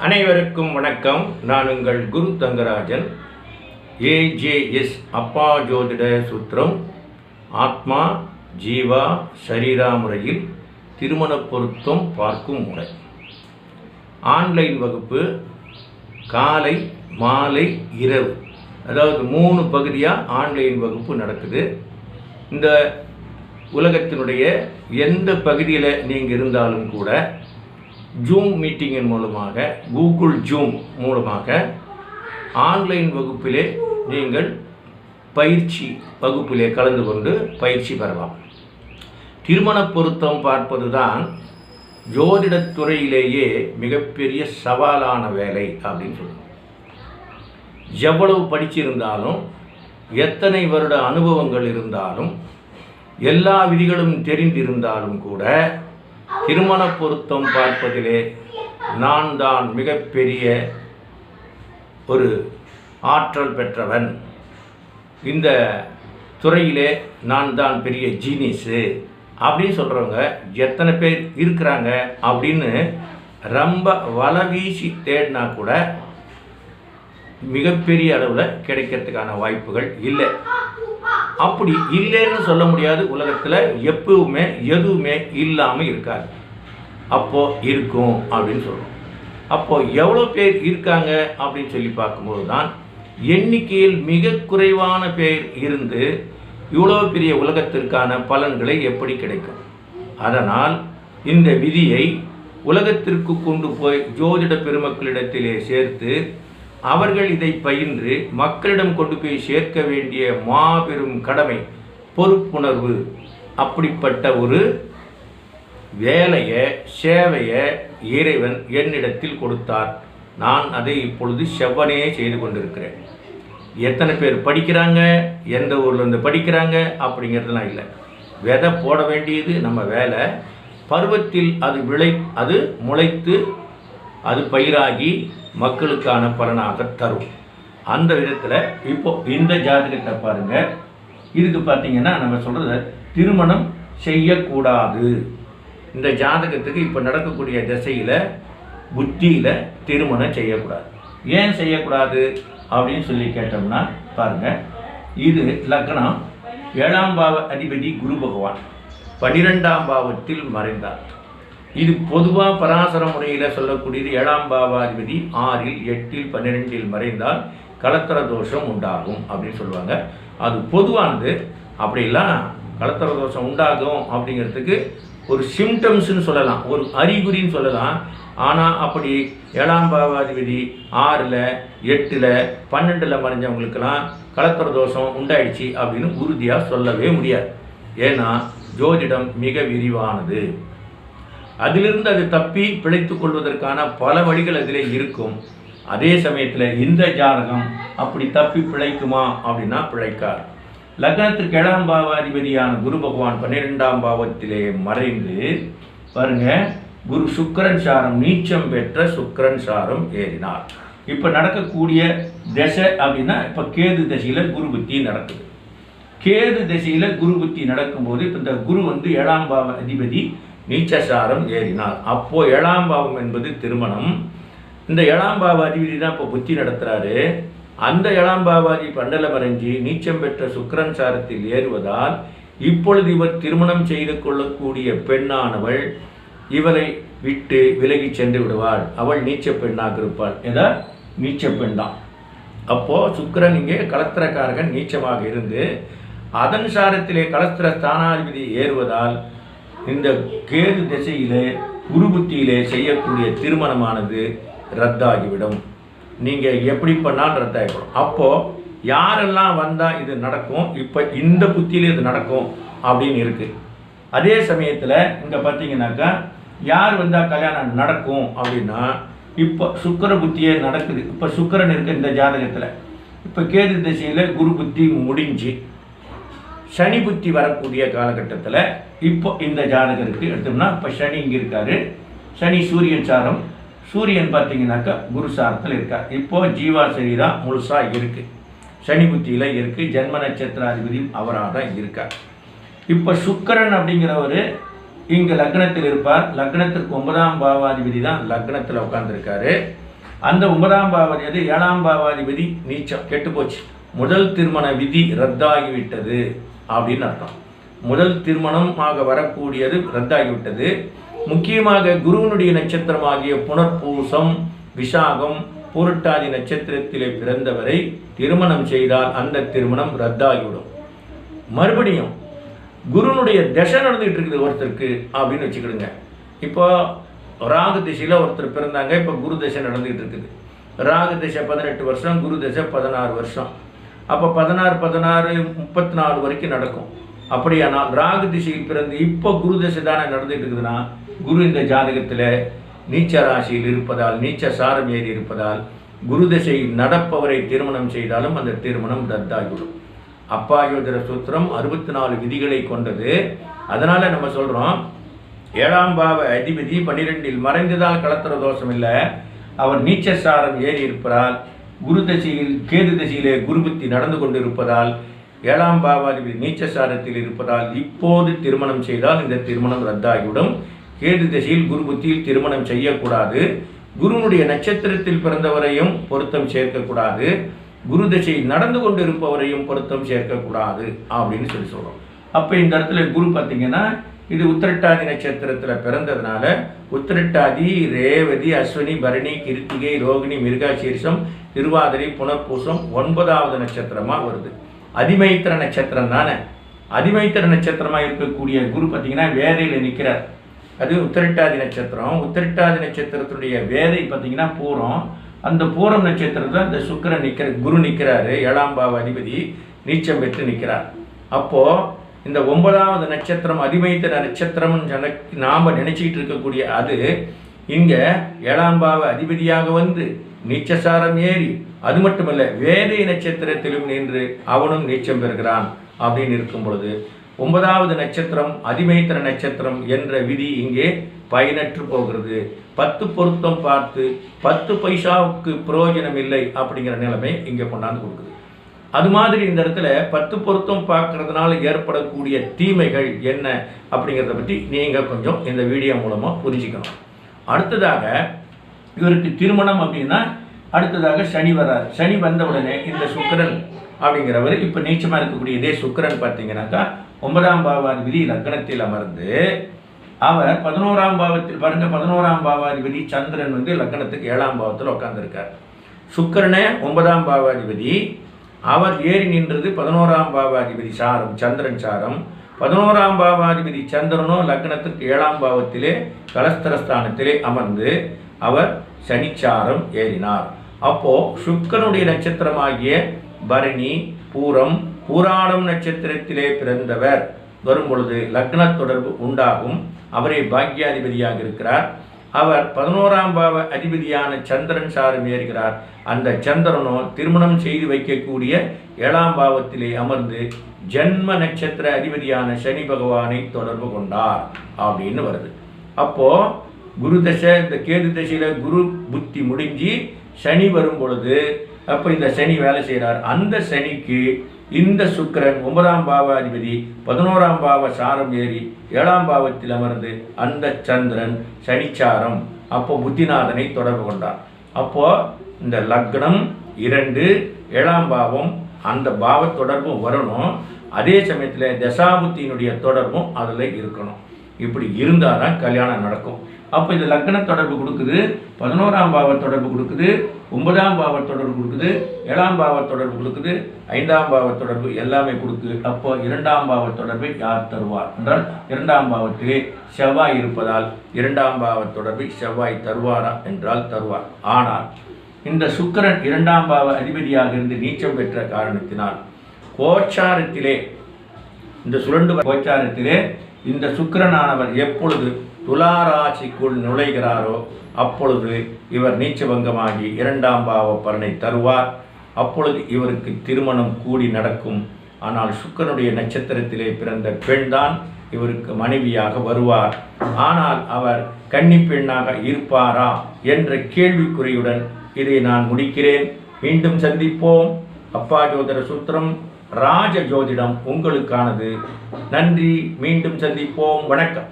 அனைவருக்கும் வணக்கம். நான் உங்கள் குரு தங்கராஜன். ஏஜேஎஸ் அப்பா ஜோதிட சூத்திரம். ஆத்மா ஜீவா சரீரா முறையில் திருமண பொருத்தம் பார்க்கும் முறை. ஆன்லைன் வகுப்பு காலை மாலை இரவு. அதாவது மூணு பகுதியாக ஆன்லைன் வகுப்பு நடக்குது. இந்த உலகத்தினுடைய எந்த பகுதியில் நீங்கள் இருந்தாலும் கூட ஜூம் மீட்டிங்கின் மூலமாக கூகுள் ஜூம் மூலமாக ஆன்லைன் வகுப்பிலே நீங்கள் பயிற்சி வகுப்பிலே கலந்து கொண்டு பயிற்சி பெறலாம். திருமண பொருத்தம் பார்ப்பது தான் ஜோதிடத் துறையிலேயே மிகப்பெரிய சவாலான வேலை அப்படின்னு சொல்லுவோம் எவ்வளவு படிச்சிருந்தாலும் எத்தனை வருட அனுபவங்கள் இருந்தாலும் எல்லா விதிகளும் தெரிந்திருந்தாலும் கூட திருமண பொருத்தம் பார்ப்பதிலே நான் தான் மிகப்பெரிய ஒரு ஆற்றல் பெற்றவன். இந்த துறையிலே நான் தான் பெரிய ஜீனிஸு அப்படின்னு சொல்கிறவங்க எத்தனை பேர் இருக்கிறாங்க அப்படின்னு ரொம்ப வலை வீசி தேடினா கூட மிகப்பெரிய அளவில் கிடைக்கிறதுக்கான வாய்ப்புகள் இல்லை. அப்படி இல்லைன்னு சொல்ல முடியாது. உலகத்தில் எப்பவுமே எதுவுமே இல்லாமல் இருக்காது. அப்போது இருக்கும் அப்படின்னு சொல்கிறோம் அப்போது எவ்வளோ பேர் இருக்காங்க அப்படின்னு சொல்லி பார்க்கும்போது தான் எண்ணிக்கையில் மிக குறைவான பேர் இருந்து இவ்வளோ பெரிய உலகத்திற்கான பலன்களை எப்படி கிடைக்கும்? அதனால் இந்த விதியை உலகத்திற்கு கொண்டு போய் ஜோதிட பெருமக்களிடத்திலே சேர்த்து அவர்கள் இதை பயின்று மக்களிடம் கொண்டு போய் சேர்க்க வேண்டிய மாபெரும் கடமை பொறுப்புணர்வு. அப்படிப்பட்ட ஒரு வேலையை சேவையை இறைவன் என்னிடத்தில் கொடுத்தார். நான் அதை இப்பொழுது செவ்வனே செய்து கொண்டிருக்கிறேன். எத்தனை பேர் படிக்கிறாங்க எந்த ஊர்லேருந்து படிக்கிறாங்க அப்படிங்கிறதுலாம் இல்லை. விதை போட வேண்டியது நம்ம வேலை. பருவத்தில் அது விளை அது முளைத்து அது பயிராகி மக்களுக்கான பலனாக தரும். அந்த விதத்தில் இப்போ இந்த ஜாதகத்தை பாருங்கள் இதுக்கு பார்த்தீங்கன்னா நம்ம சொல்கிறது திருமணம் செய்யக்கூடாது. இந்த ஜாதகத்துக்கு இப்போ நடக்கக்கூடிய திசையில் புத்தியில் திருமணம் செய்யக்கூடாது. ஏன் செய்யக்கூடாது அப்படின்னு சொல்லி கேட்டோம்னா பாருங்கள் இது லக்னம் ஏழாம் பாவ அதிபதி குரு பகவான். பனிரெண்டாம் பாவத்தில் மறைந்தார். இது பொதுவாக பராசர முறையில் சொல்லக்கூடியது ஏழாம் பாவாதிபதி ஆறில் எட்டில் பன்னிரெண்டில் மறைந்தால் கலத்தர தோஷம் உண்டாகும் அப்படின்னு சொல்லுவாங்க. அது பொதுவானது. அப்படிலாம் கலத்தர தோஷம் உண்டாகும் அப்படிங்கிறதுக்கு ஒரு சிம்டம்ஸ்னு சொல்லலாம். ஒரு அறிகுறின்னு சொல்லலாம். ஆனால் அப்படி ஏழாம் பாவாதிபதி ஆறில் எட்டில் பன்னெண்டில் மறைஞ்சவங்களுக்கெல்லாம் கலத்தர தோஷம் உண்டாயிடுச்சு அப்படின்னு உறுதியாக சொல்லவே முடியாது. ஏன்னா ஜோதிடம் மிக விரிவானது. அதிலிருந்து அது தப்பி பிழைத்து கொள்வதற்கான பல வழிகள் அதில் இருக்கும். அதே சமயத்தில் இந்த ஜாதகம் அப்படி தப்பி பிழைக்குமா அப்படின்னா பிழைக்கார் லக்னத்திற்கு ஏழாம் பாவாதிபதியான குரு பகவான் பன்னிரெண்டாம் பாவத்திலே மறைந்து பாருங்க குரு சுக்கரன் சாரம் நீச்சம் பெற்ற சுக்கரன் சாரம் ஏறினார். இப்போ நடக்கக்கூடிய திசை அப்படின்னா இப்போ கேது திசையில் குரு புத்தி நடக்குது. கேது திசையில் குரு புத்தி நடக்கும்போது இப்போ இந்த குரு வந்து ஏழாம் பாவ அதிபதி நீச்சசாரம் ஏறினார். அப்போது ஏழாம் பாவம் என்பது திருமணம். இந்த ஏழாம் பாவாதிபதி தான் இப்போ புத்தி நடத்துறாரு. அந்த ஏழாம் பாவாதி பண்டல மறைஞ்சி நீச்சம் பெற்ற சுக்கரன் சாரத்தில் ஏறுவதால் இப்பொழுது இவர் திருமணம் செய்து கொள்ளக்கூடிய பெண்ணானவள் இவரை விட்டு விலகி சென்று விடுவாள். அவள் நீச்ச பெண்ணாக இருப்பாள். எதா நீச்ச பெண் தான். அப்போது சுக்கரன் இங்கே கலத்திரக்காரகன் நீச்சமாக இருந்து அதன் சாரத்திலே கலஸ்திர ஸ்தானாதிபதி ஏறுவதால் இந்த கேது திசையிலே குருபுத்தியிலே செய்யக்கூடிய திருமணமானது ரத்தாகிவிடும். நீங்கள் எப்படி பண்ணாலும் ரத்தாகிவிடும். அப்போது யாரெல்லாம் வந்தால் இது நடக்கும்? இப்போ இந்த புத்தியிலே இது நடக்கும் அப்படின்னு இருக்குது அதே சமயத்தில் இங்கே பார்த்தீங்கன்னாக்கா யார் வந்தால் கல்யாணம் நடக்கும் அப்படின்னா இப்போ சுக்கர புத்தியே நடக்குது. இப்போ சுக்கரன் இருக்குது இந்த ஜாதகத்தில். இப்போ கேது திசையில் குரு புத்தி முடிஞ்சு சனி புத்தி வரக்கூடிய காலகட்டத்தில் இப்போ இந்த ஜாதகருக்கு எடுத்தோம்னா இப்போ சனி இங்கே இருக்காரு. சனி சூரியன் சாரம். சூரியன் பார்த்தீங்கன்னாக்கா குரு சாரத்தில் இருக்கார். இப்போ ஜீவா சரீரம் முழுசாக இருக்குது சனி புத்தியில் இருக்குது ஜென்ம நட்சத்திராதிபதியும் அவராக தான் இருக்கார். இப்போ சுக்கரன் அப்படிங்கிறவர் இங்கே லக்னத்தில் இருப்பார். லக்னத்திற்கு ஒன்பதாம் பாவாதிபதி தான் லக்னத்தில் உட்காந்துருக்காரு அந்த ஒன்பதாம் பாவாதி அது ஏழாம் பாவாதிபதி நீச்சம் கெட்டு போச்சு. முதல் திருமண விதி ரத்தாகிவிட்டது. அப்படின்னு அர்த்தம். முதல் திருமணமாக வரக்கூடியது ரத்தாகிவிட்டது. முக்கியமாக குருவனுடைய நட்சத்திரமாகிய புனர்பூசம் விசாகம் பூரட்டாதி நட்சத்திரத்திலே பிறந்தவரை திருமணம் செய்தால் அந்த திருமணம் ரத்தாகிவிடும். மறுபடியும் குருனுடைய தசை நடந்துகிட்டு இருக்குது ஒருத்தருக்கு அப்படின்னு வச்சுக்கிடுங்க. இப்போ ராகு திசையில் ஒருத்தர் பிறந்தாங்க இப்போ குரு தசை நடந்துகிட்டு இருக்குது. ராகு திசை பதினெட்டு வருஷம் குரு தசை பதினாறு வருஷம். அப்போ பதினாறு பதினாறு முப்பத்தி நாலு வரைக்கும் நடக்கும். அப்படியானால் ராகு திசையில் பிறந்து இப்போ குரு தசை தானே நடந்துகிட்டு இருக்குதுன்னா குரு இந்த ஜாதகத்தில் நீச்ச ராசியில் இருப்பதால் நீச்ச சாரம் ஏறி இருப்பதால் குரு தசை நடப்பவரை திருமணம் செய்தாலும் அந்த திருமணம் ரத்தாகிவிடும். அப்பாயோதர சூத்திரம் அறுபத்தி நாலு விதிகளை கொண்டது. அதனால் நம்ம சொல்கிறோம் ஏழாம் பாவ அதிபதி பன்னிரெண்டில் மறைந்ததால் கலத்துற தோஷம் இல்லை. அவர் நீச்சசாரம் ஏறி இருப்பதால் குரு தசையில் கேது தசையிலே குருபுத்தி நடந்து கொண்டிருப்பதால் ஏழாம் பாவாதிபதி நீச்சசாரத்தில் இருப்பதால் இப்போது திருமணம் செய்தால் இந்த திருமணம் ரத்தாகிவிடும். கேது தசையில் குரு புத்தியில் திருமணம் செய்யக்கூடாது. குருனுடைய நட்சத்திரத்தில் பிறந்தவரையும் பொருத்தம் சேர்க்கக்கூடாது. குரு தசை நடந்து கொண்டு இருப்பவரையும் பொருத்தம் சேர்க்கக்கூடாது அப்படின்னு சொல்லி சொல்கிறோம் அப்போ இந்த இடத்துல குரு பார்த்தீங்கன்னா இது உத்திரட்டாதி நட்சத்திரத்தில் பிறந்ததுனால உத்திரட்டாதி ரேவதி அஸ்வினி பரணி கிருத்திகை ரோகிணி மிருகாசீர்ஷம் திருவாதிரை புனர்பூசம் ஒன்பதாவது நட்சத்திரமாக வருது. அதிமைத்திர நட்சத்திரம் தானே. அதிமைத்திர நட்சத்திரமாக இருக்கக்கூடிய குரு பார்த்தீங்கன்னா வேதையில் நிற்கிறார் அது உத்திரட்டாதி நட்சத்திரம். உத்திரட்டாதி நட்சத்திரத்துடைய வேதை பார்த்தீங்கன்னா பூரம். அந்த பூரம் நட்சத்திரத்தில் அந்த சுக்கரன் நிற்கிற குரு நிற்கிறாரு ஏழாம் பாவ அதிபதி நீச்சம் பெற்று நிற்கிறார் அப்போது இந்த ஒன்பதாவது நட்சத்திரம் அதிவைத்த நட்சத்திரம்னு நினை நாம் நினச்சிக்கிட்டு இருக்கக்கூடிய அது இங்கே ஏழாம் பாவ அதிபதியாக வந்து நீச்சசாரம் ஏறி அது மட்டுமல்ல வேதை நட்சத்திரத்திலும் நின்று அவனும் நீச்சம் பெறுகிறான் அப்படின்னு இருக்கும் பொழுது ஒன்பதாவது நட்சத்திரம் அதிமைத்திர நட்சத்திரம் என்ற விதி இங்கே பயனற்று போகிறது. பத்து பொருத்தம் பார்த்து பத்து பைசாவுக்கு பிரயோஜனம் இல்லை அப்படிங்கிற நிலைமை இங்கே கொண்டாந்து கொடுக்குது. அது மாதிரி இந்த இடத்துல பத்து பொருத்தம் பார்க்கறதுனால ஏற்படக்கூடிய தீமைகள் என்ன அப்படிங்கிறத பற்றி நீங்கள் கொஞ்சம் இந்த வீடியோ மூலமாக புரிஞ்சுக்கணும். அடுத்ததாக இவருக்கு திருமணம் அப்படின்னா அடுத்ததாக சனி வராது சனி வந்த உடனே இந்த சுக்கிரன் அப்படிங்கிறவர் இப்போ நீச்சமாக இருக்கக்கூடிய இதே சுக்கரன் பார்த்தீங்கன்னாக்கா ஒன்பதாம் பாவாதிபதி லக்னத்தில் அமர்ந்து அவர் பதினோராம் பாவத்தில் பாருங்க பதினோராம் பாவாதிபதி சந்திரன் வந்து லக்னத்துக்கு ஏழாம் பாவத்தில் உட்காந்துருக்கார் சுக்கிரனே ஒன்பதாம் பாவாதிபதி அவர் ஏறி நின்றது பதினோராம் பாவாதிபதி சாரம் சந்திரன் சாரம். பதினோராம் பாவாதிபதி சந்திரனோ லக்னத்திற்கு ஏழாம் பாவத்திலே கலஸ்தரஸ்தானத்திலே அமர்ந்து அவர் சனிச்சாரம் ஏறினார். அப்போ சுக்கனுடைய நட்சத்திரமாகிய பரணி பூரம் பூராடம் நட்சத்திரத்திலே பிறந்தவர். வரும் பொழுது லக்ன தொடர்பு உண்டாகும். அவரே பாக்கியாதிபதியாக இருக்கிறார். அவர் பதினோராம் பாவ அதிபதியான சந்திரன் சாரம் ஏறுகிறார். அந்த சந்திரனோ திருமணம் செய்து வைக்கக்கூடிய ஏழாம் பாவத்திலே அமர்ந்து ஜென்ம நட்சத்திர அதிபதியான சனி பகவானை தொடர்பு கொண்டார் அப்படின்னு வருது. அப்போ குரு தசை இந்த கேது தசையில குரு புத்தி முடிஞ்சு சனி வரும் பொழுது அப்போ இந்த சனி வேலை செய்கிறார் அந்த சனிக்கு இந்த சுக்கிரன் ஒன்பதாம் பாவ அதிபதி பதினோராம் பாவ சாரம் ஏறி ஏழாம் பாவத்தில் அமர்ந்து அந்த சந்திரன் சனிச்சாரம். அப்போ புத்திநாதனை தொடர்பு கொண்டார். அப்போது இந்த லக்னம் இரண்டு ஏழாம் பாவம் அந்த பாவ தொடர்பும் வரணும். அதே சமயத்தில் தசாபுத்தியினுடைய தொடர்பும் அதில் இருக்கணும். இப்படி இருந்தால் தான் கல்யாணம் நடக்கும். அப்போ இந்த லக்ன தொடர்பு கொடுக்குது. பதினோராம் பாவ தொடர்பு கொடுக்குது ஒன்பதாம் பாவ தொடர்பு கொடுக்குது ஏழாம் பாவ தொடர்பு கொடுக்குது ஐந்தாம் பாவ தொடர்பு எல்லாமே கொடுக்குது. அப்போ இரண்டாம் பாவ தொடர்பை யார் தருவார் என்றால் இரண்டாம் பாவத்திலே செவ்வாய் இருப்பதால் இரண்டாம் பாவ தொடர்பை செவ்வாய் தருவாரா என்றால் தருவார். ஆனால் இந்த சுக்கிரன் இரண்டாம் பாவ அதிபதியாக இருந்து நீச்சம் பெற்ற காரணத்தினால் கோச்சாரத்திலே இந்த சுரண்டு கோச்சாரத்திலே இந்த சுக்கிரனானவர் எப்பொழுது துளாராசிக்குள் நுழைகிறாரோ அப்பொழுது இவர் நீச்சபங்கமாகி இரண்டாம் பாவ பலனை தருவார். அப்பொழுது இவருக்கு திருமணம் கூடி நடக்கும். ஆனால் சுக்கரனுடைய நட்சத்திரத்திலே பிறந்த பெண்தான் இவருக்கு மனைவியாக வருவார். ஆனால் அவர் கன்னி பெண்ணாக இருப்பாரா என்ற கேள்விக்குறியுடன் இதை நான் முடிக்கிறேன். மீண்டும் சந்திப்போம். அப்பா ஜோதர சூத்திரம் ராஜ ஜோதிடம் உங்களுக்கானது. நன்றி. மீண்டும் சந்திப்போம். வணக்கம்.